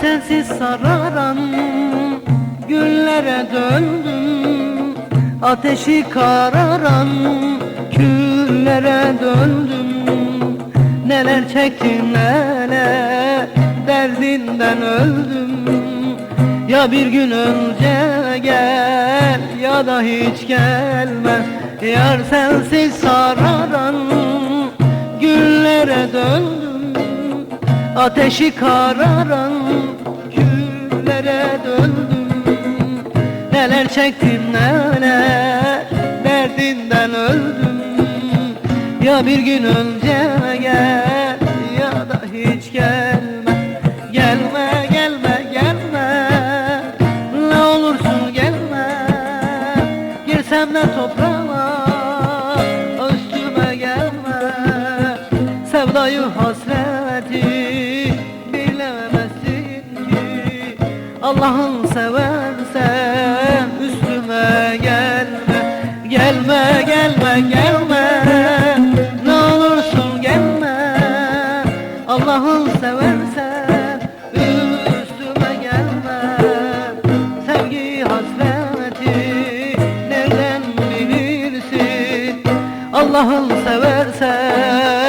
Sensiz sararan güllere döndüm Ateşi kararan küllere döndüm. Neler çektim neler derdinden öldüm. Ya bir gün önce gel ya da hiç gelme Yar sensiz sararan güllere döndüm. Ateşi kararan çektim neler derdinden öldüm. Ya bir gün önce gel ya da hiç gelme. Gelme gelme gelme. Ne olursun gelme. Girsem de toprağa Üstüme gelme. Sevdayı hasreti bilemezsin ki. Allah'ın seversen gelme Gelme gelme. Ne olursun gelme. Allah'ın seversen üstüme gelme. Sevgi hasreti nereden bilirsin? Allah'ın seversen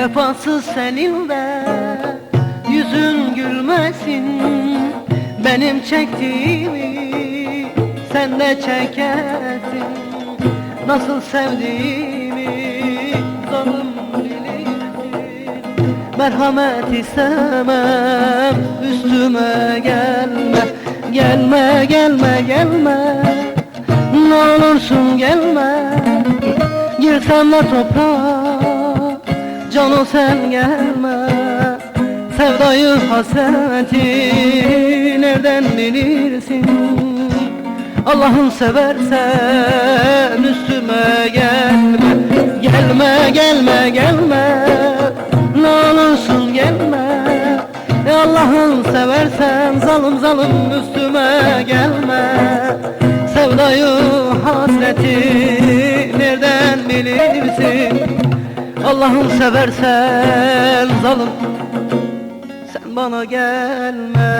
Vefasız senin de yüzün gülmesin. Benim çektiğimi sen de çekersin. Nasıl sevdiğimi zalim bilirsin Merhamet istemem üstüme gelme. Gelme gelme gelme. Ne olursun gelme. Girsem de toprağa Cano sen gelme. Sevdayı hasreti nereden bilirsin? Allah'ın seversen üstüme gelme. Gelme gelme gelme. Ne olursun gelme. E Allah'ın seversen zalim zalim üstüme gelme. Sevdayı hasreti nereden bilirsin Allah'ın seversen zalim sen bana gelme